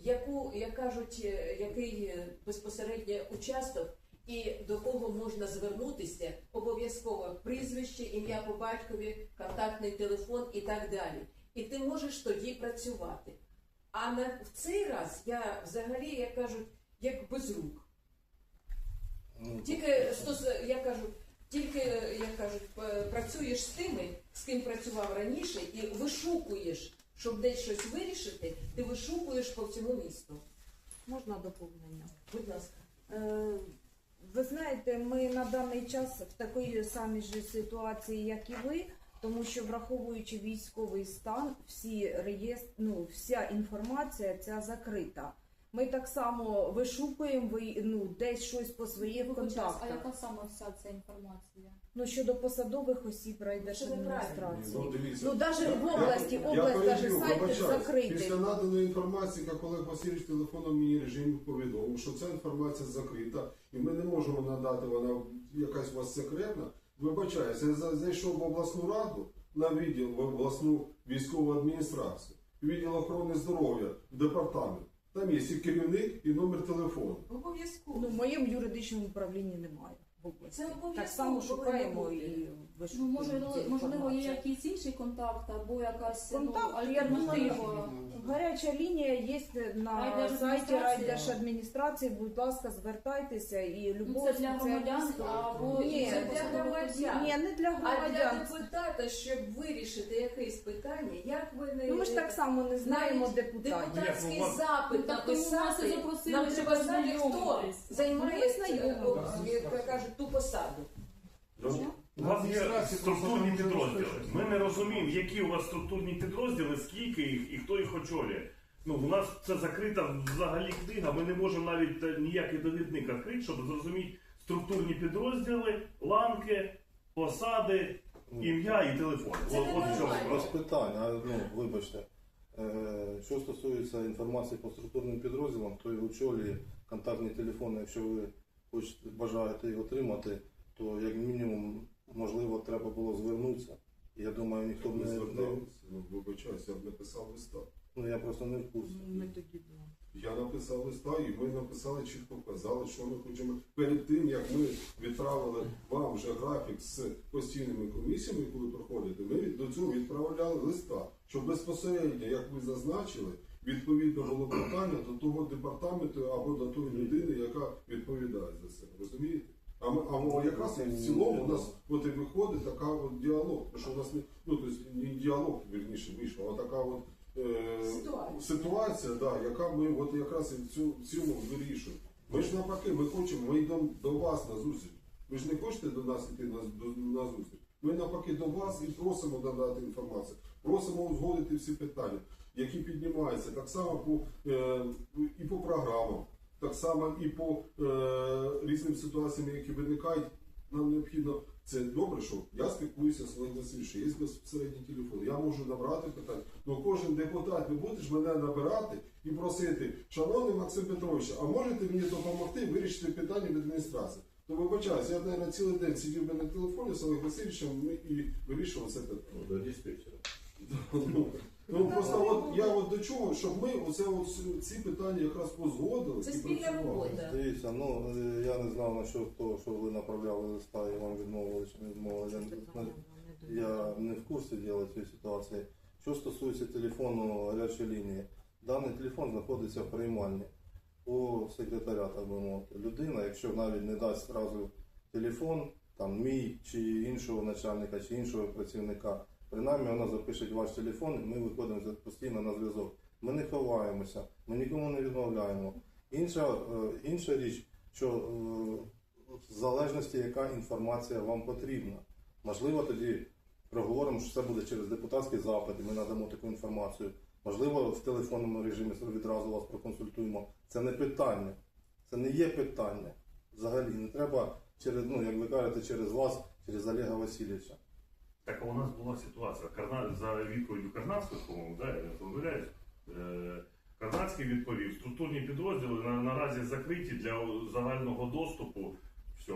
яку, як кажуть, е, який е, безпосередньо участок і до кого можна звернутися, обов'язково прізвище, ім'я по батькові, контактний телефон і так далі. І ти можеш тоді працювати. А на в цей раз я взагалі, як кажуть, як без рук. Ну, Тільки стос, я кажу, тільки як кажуть, працюєш з тими, з ким працював раніше, і вишукуєш, щоб десь щось вирішити, ти вишукуєш по всьому місту. Можна доповнення? Будь ласка. Е, Ви знаєте, ми на даний час в такій самій ж ситуації, як і ви, тому що враховуючи військовий стан, всі реєстр, ну, вся інформація ця закрита. Ми так само вишукуємо ви- ну, десь щось по своїх Вибачаюсь, А контактах. яка саме вся ця інформація? Ну щодо посадових осіб райдержадміністрації. Ну, дивіться. Ну навіть в області, я область навіть сайт закритий. Після наданої інформації, як Олег Васильович в телефонному мені режимі повідомив, що ця інформація закрита, і ми не можемо надати, вона якась у вас секретна. Вибачаюся, я за- зайшов в обласну раду на відділ в обласну військову адміністрацію, відділ охорони здоров'я, в департамент. Там є і керівник, і номер телефону. Обов'язково. Ну, в моєму юридичному управлінні немає в області. Це обов'язково Так само шукаємо шукаємо бути. і Ну, вишукуємо. можливо, можливо, є якийсь інший контакт або якась Контакт, ну, я альтернатива. Гаряча лінія є на сайті Райдержадміністрації. райдержадміністрації. Будь ласка, звертайтеся і Ну, любов це для громадян або Ні, це для громадян. Ні, не для А для громадян. депутата, щоб вирішити якесь питання, як ви не Ну ми ж так само не знаємо Навіть депутатів. депутатський Ні, ну, запит Ну, так тому нас і написати, запросили, нам щоб треба знати, хто ознайомитись. займає Ну, ми е, як кажуть, ту посаду. Є структурні підрозділи. Ми не розуміємо, які у вас структурні підрозділи, скільки їх і хто їх очолює. Ну, у нас це закрита взагалі книга, ми не можемо навіть е, ніякий довідник відкрити, щоб зрозуміти структурні підрозділи, ланки, посади, ім'я і телефон. Це От, от в чому. Без справа. питань, а ну вибачте. Е, Що стосується інформації по структурним підрозділам, то і очолює контактні телефони, якщо ви хочете бажаєте їх отримати, то як мінімум можливо треба було звернутися. Я думаю, ніхто б Не звертався, ну, вибачаюся, я б написав листа. ну я просто не в курсі. Ми тоді. Я написав листа, і ми написали, чітко вказали, що ми хочемо перед тим, як ми відправили вам вже графік з постійними комісіями, коли проходите, ми до цього відправляли листа, що безпосередньо, як ви зазначили, відповідно було питання до того департаменту або до тої людини, яка відповідає за це. Розумієте? Ми якраз і в цілому у нас от і виходить така от діалог. Що у нас не ну тобто не діалог вірніше вийшов, а така от е, Ситуація. ситуація, да, яка ми от якраз і в цю в цьому вирішуємо. Ми ж навпаки, ми хочемо, ми йдемо до вас на зустріч. Ви ж не хочете до нас йти на, до, на зустріч. Ми навпаки до вас і просимо надати інформацію, просимо узгодити всі питання, які піднімаються, так само по е, і по програмам, так само і по е, різним ситуаціям, які виникають. Нам необхідно це добре, що я спілкуюся з Олегом Васильовичем, є безпосередній телефон. Я можу набрати питання. Ну кожен депутат не будеш мене набирати і просити, шановний Максим Петрович, а можете мені допомогти вирішити питання в адміністрації? То вибачаюся, я на цілий день сидів би на телефоні з Олегом Васильовичем і вирішував це питання. Ну, Ну просто от я от до чого, щоб ми оце от ці питання якраз позгодили Це і спільна працювали. робота. Дивіться, ну е, я не знав насчет того, що ви направляли листа і вам відмовили чи не відмовили. Я, не- я не в курсі діла цієї ситуації. Що стосується телефону гарячої лінії, даний телефон знаходиться в приймальні у секретаря, так би мовити. Людина, якщо навіть не дасть зразу телефон, там мій чи іншого начальника, чи іншого працівника, принаймні вона запише ваш телефон, і ми виходимо постійно на зв'язок. Ми не ховаємося, ми нікому не відмовляємо. Інша, е, інша річ, що е, в залежності, яка інформація вам потрібна. Можливо, тоді проговоримо, що це буде через депутатський запит, і ми надамо таку інформацію. Можливо, в телефонному режимі відразу вас проконсультуємо. Це не питання. Це не є питання. Взагалі не треба через, ну як ви кажете, через вас, через Олега Васильовича. Так у нас була ситуація. Карна... За відповіддю Карнацького, по-моєму, да, я не помиляюсь. Е, Карнацький відповів, структурні підрозділи на, наразі закриті для загального доступу. Все.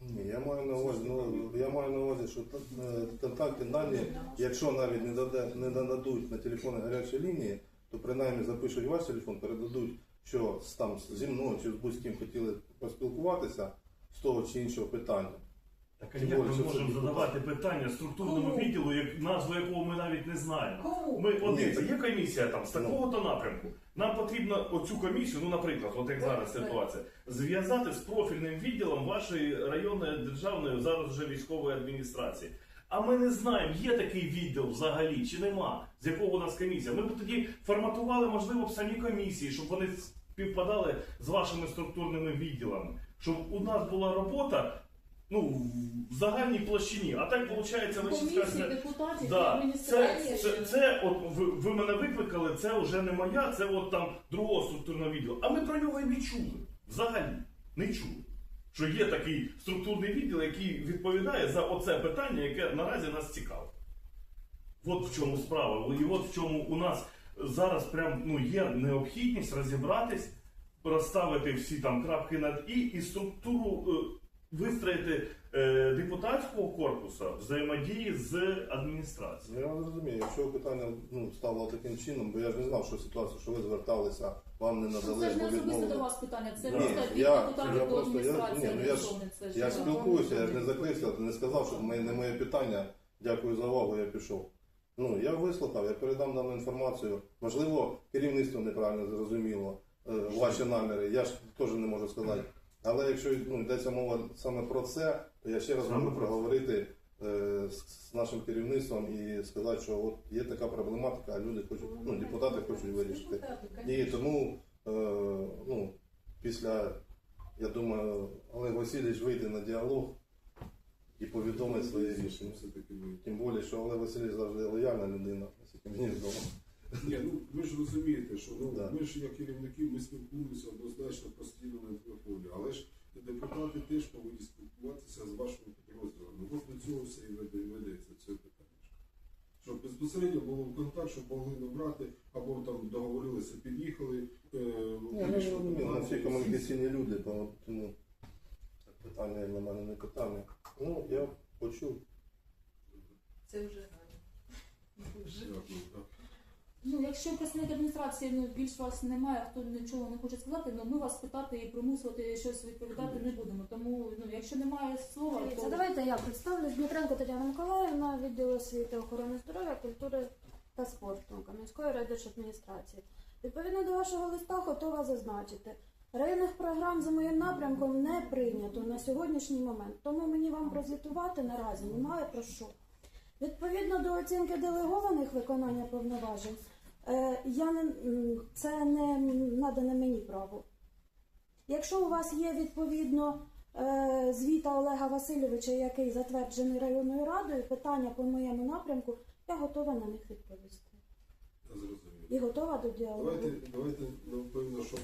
Ні, я маю на увазі, ну, я маю на увазі, що е, контактні дані, якщо навіть не, даде, не нададуть на телефони гарячої лінії, то принаймні запишуть ваш телефон, передадуть, що там зі мною чи з будь-ким хотіли поспілкуватися з того чи іншого питання. Так а Тим як ми більше це можемо депутат. задавати питання структурному Кому? відділу, як назву якого ми навіть не знаємо? Кому? Ми Ні, це- є комісія там з Ну. такого-то напрямку. Нам потрібно оцю комісію, ну наприклад, от як зараз так. ситуація, зв'язати з профільним відділом вашої районної державної зараз вже військової адміністрації. А ми не знаємо, є такий відділ взагалі чи нема, з якого у нас комісія. Ми б тоді форматували, можливо, б самі комісії, щоб вони співпадали з вашими структурними відділами, щоб у нас була робота. Ну, в загальній площині, а так виходить, ви ще Комісії, депутатів Да, це, адміністрації. це, це от ви, ви мене викликали, це вже не моя, це от там другого структурного відділу. А ми про нього і не чули. Взагалі не чули. Що є такий структурний відділ, який відповідає за оце питання, яке наразі нас цікавить. От в чому справа. І от в чому у нас зараз прям ну, є необхідність розібратись, розставити всі там крапки над і, і структуру е, вистроїти е, депутатського корпусу взаємодії з адміністрацією. Ну, Я розумію, якщо питання ну, стало таким чином, бо я ж не знав, що ситуація, що ви зверталися, вам не надали Це ж не або особисто до вас питання, це просто від я- депутатів до просто- я- адміністрації. ні, ну, я ж- адресоване, це ж Я спілкуюся, я ж не закрився, не сказав, що ми- не моє питання. Дякую за увагу, я пішов. Ну, я вислухав, я передам дану інформацію. Можливо, керівництво неправильно зрозуміло е, ваші наміри, я ж теж не можу сказати. Але якщо ну, йдеться мова саме про це, то я ще раз можу проговорити е, з, з нашим керівництвом і сказати, що от є така проблематика, а люди хочуть, ну, депутати хочуть вирішити. І тому е, ну, після, я думаю, Олег Васильович вийде на діалог і повідомить своє рішення. Тим більше, що Олег Васильович завжди лояльна людина, наскільки мені відомо. Ні, ну ви ж розумієте, що ну Да. ми ж як керівники, ми спілкуємося однозначно постійно на телефоні, але ж депутати теж повинні спілкуватися з вашими підрозділами. От до цього все і веде- ведеться це питання. Щоб безпосередньо було контакт, щоб могли набрати, або там договорилися, під'їхали. Е, Ні, ну, вирішили розумію, ми всі питання. комунікаційні люди, то- тому питання на мене не питання. Ну, я почув. Це вже гарно. Вже. Дякую, так. Ну, якщо представник адміністрації ну, більш вас немає, хто нічого не хоче сказати, ну ми вас питати і примусувати щось відповідати не будемо. Тому ну, якщо немає слова, Дивіться, то давайте я представлюсь. Дмитренко Тетяна Миколаївна, відділ освіти, охорони здоров'я, культури та спорту Кам'янської райдержадміністрації. Відповідно до вашого листа, готова зазначити. Районних програм за моїм напрямком не прийнято на сьогоднішній момент, тому мені вам прозвітувати наразі немає про що. Відповідно до оцінки делегованих виконання повноважень, я не, це не надане мені право. Якщо у вас є відповідно е, звіта Олега Васильовича, який затверджений районною радою, питання по моєму напрямку, я готова на них відповісти. Я зрозумів. І готова до діалогу. Давайте, давайте, напевно, щоб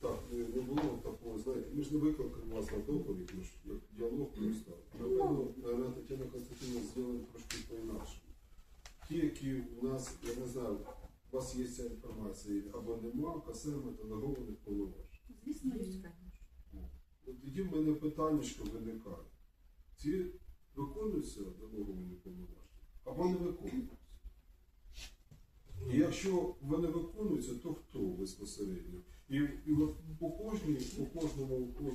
так не, було такого, знаєте, ми ж не викликали вас на доповідь, ми ж як діалог просто. Напевно, наверное, Тетяна Константинівна зробила трошки по-інакшому. Ті, які у нас, я не знаю, у вас є ця інформація або нема, касаємо делегованих повноважень. звісно є. Тоді в мене питання виникає. Ці виконуються делеговані повноваження або не виконуються? І якщо вони виконуються, то хто безпосередньо? І, і от по кожній, по кожному, от,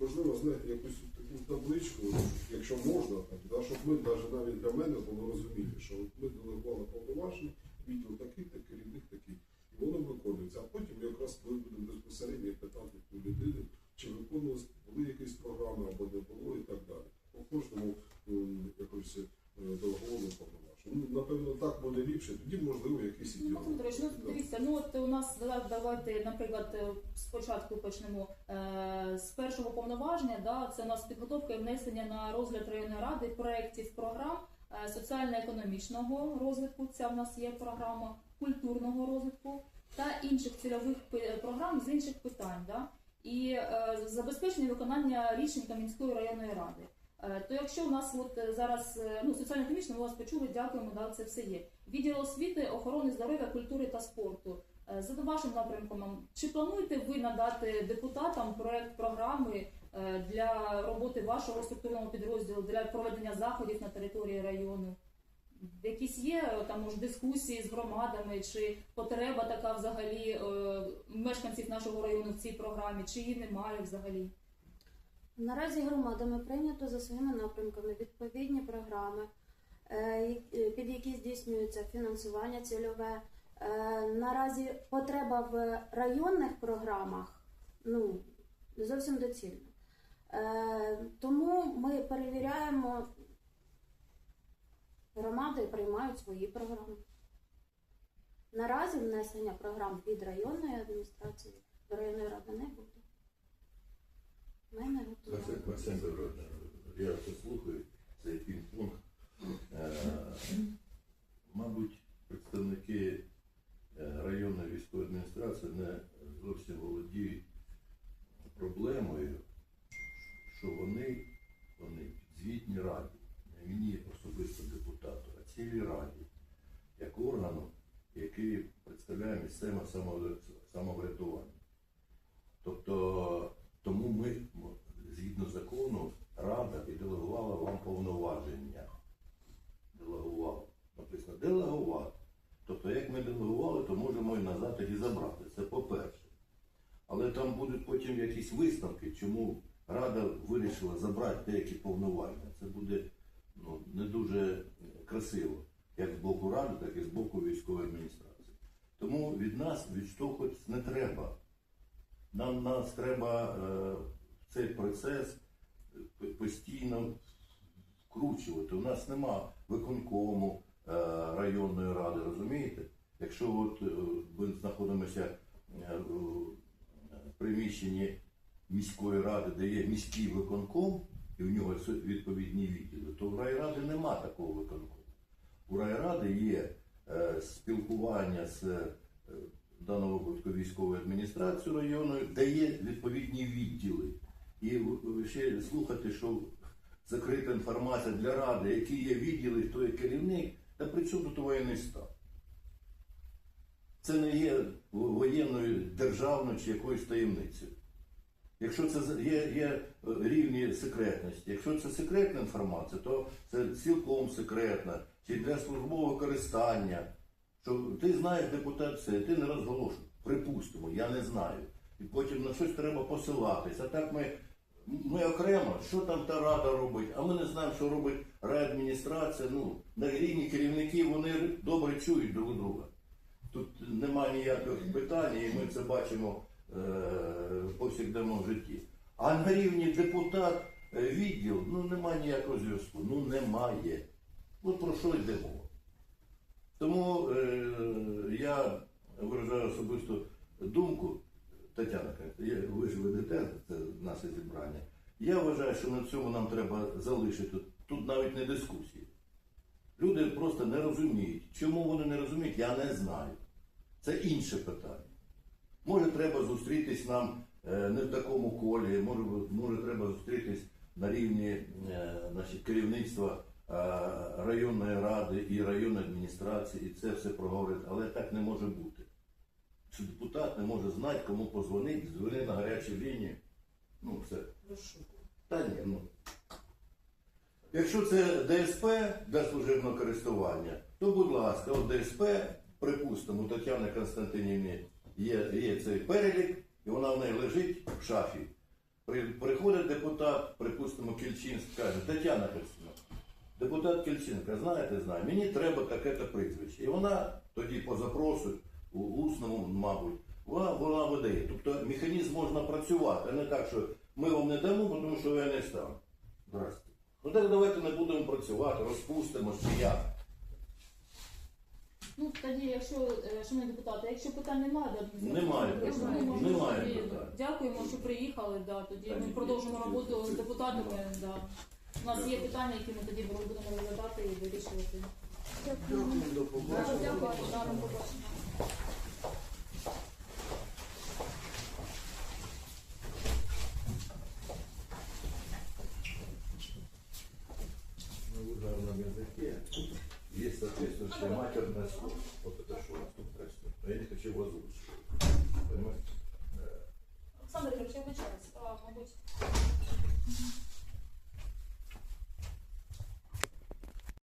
можливо, знаєте, якусь таку табличку, якщо можна, так, да, щоб ми навіть навіть для мене було розуміти, що от ми делегували повноваження, відділ такий, та керівник такий. І воно виконується. А потім якраз ми будемо безпосередньо питати ту людину, чи виконувалися, були якісь програми або не було і так далі. По кожному м, якось е, делегованому повноваженню. Ну, напевно, так буде ліпше, тоді можливо якісь і Ну, діалог. Максим Петрович, ну Да. дивіться, ну от у нас да, давайте, наприклад, е, спочатку почнемо е, з першого повноваження. Да, це у нас підготовка і внесення на розгляд районної ради проєктів програм е, соціально-економічного розвитку. Ця в нас є програма культурного розвитку та інших цільових програм з інших питань. Да? І забезпечення виконання рішень Кам'янської районної ради. То якщо у нас от зараз ну соціально-економічно, ми вас почули, дякуємо, да, це все є. Відділ освіти, охорони здоров'я, культури та спорту. Е, За вашим напрямком, чи плануєте ви надати депутатам проект програми е, для роботи вашого структурного підрозділу для проведення заходів на території району? якісь є е, там може дискусії з громадами, чи потреба така взагалі мешканців нашого району в цій програмі, чи її немає взагалі? Наразі громадами прийнято за своїми напрямками відповідні програми, під які здійснюється фінансування цільове. Е, Наразі потреба в районних програмах ну, зовсім доцільна. Е, Тому ми перевіряємо, громади приймають свої програми. Наразі внесення програм від районної адміністрації до районної ради не буде. Ми не Петрович, я послухаю цей пінг-понг. Е, Мабуть, представники адміністрації не зовсім володіють проблемою, що вони, вони звітні раді, не мені особисто депутату, а цілій раді, як органу, який представляє місцеве самоврядування. Тобто тому ми, згідно закону, Рада і делегувала вам повноваження. Делегувала. Написано делегувати. Тобто, як ми делегували, то можемо і назад їх забрати. Це по-перше. Але там будуть потім якісь висновки, чому Рада вирішила забрати деякі повноваження. Це буде ну, не дуже красиво, як з боку Ради, так і з боку військової адміністрації. Тому від нас відштовхуватись не треба. Нам нас треба е, цей процес постійно вкручувати. У нас нема виконкому районної ради, розумієте? Якщо от е, ми знаходимося е, в приміщенні міської ради, де є міський виконком, і в нього відповідні відділи, то в райради нема такого виконкому. У райради є е, спілкування з е, в даному випадку військовою адміністрацією районної, де є відповідні відділи. І ще слухати, що закрита інформація для ради, які є відділи, хто є керівник, та при чому тут воєнний стан? Це не є воєнною державною чи якоюсь таємницею. Якщо це є, є е, рівні секретності, якщо це секретна інформація, то це цілком секретна, чи для службового користання. Що ти знаєш депутат це, ти не розголошуй. Припустимо, я не знаю. І потім на щось треба посилатись. А так ми, ми окремо, що там та рада робить, а ми не знаємо, що робить райадміністрація. Ну, на рівні керівники вони добре чують друг друга. Тут немає ніяких питань, і ми це бачимо е, повсякденному житті. А на рівні депутат, е, відділ, ну немає ніякого зв'язку. Ну немає. От про що йде мова. Тому е, я виражаю особисту думку, Тетяна, ви ж ведете наше зібрання. Я вважаю, що на цьому нам треба залишити. Тут навіть не дискусії. Люди просто не розуміють. Чому вони не розуміють, я не знаю. Це інше питання. Може, треба зустрітись нам е, не в такому колі, може, може треба зустрітись на рівні е, значить, керівництва е, районної ради і районної адміністрації, і це все проговорити, але так не може бути. Що депутат не може знати, кому позвонити, дзвонити на гарячу лінію. Ну, все. Та ні, ну. Якщо це ДСП для служебного користування, то будь ласка, от ДСП, припустимо, у Тетяни Константинівні є, є цей перелік, і вона в неї лежить в шафі. При, приходить депутат, припустимо, Кільчинськ, каже, Тетяна Христина, депутат Кільчинка, знаєте, знає, мені треба таке-то прізвище. І вона тоді по запросу, у усному, мабуть, вона, вона видає. Тобто механізм можна працювати, а не так, що ми вам не дамо, тому що ви не стан. Здрасте. Ну так давайте не будемо працювати, розпустимо чи як. Ну тоді, якщо е, шановні депутати, якщо питань немає, да, Немає якщо питань. Немає тоді- питань. Дякуємо, що приїхали. Да, тоді Та ми ні, продовжимо ні, роботу ні, з депутатами. ні. Да. У нас є питання, які ми тоді будемо розглядати і вирішувати. Дякую. До побачення. Дякую, гарного побачення.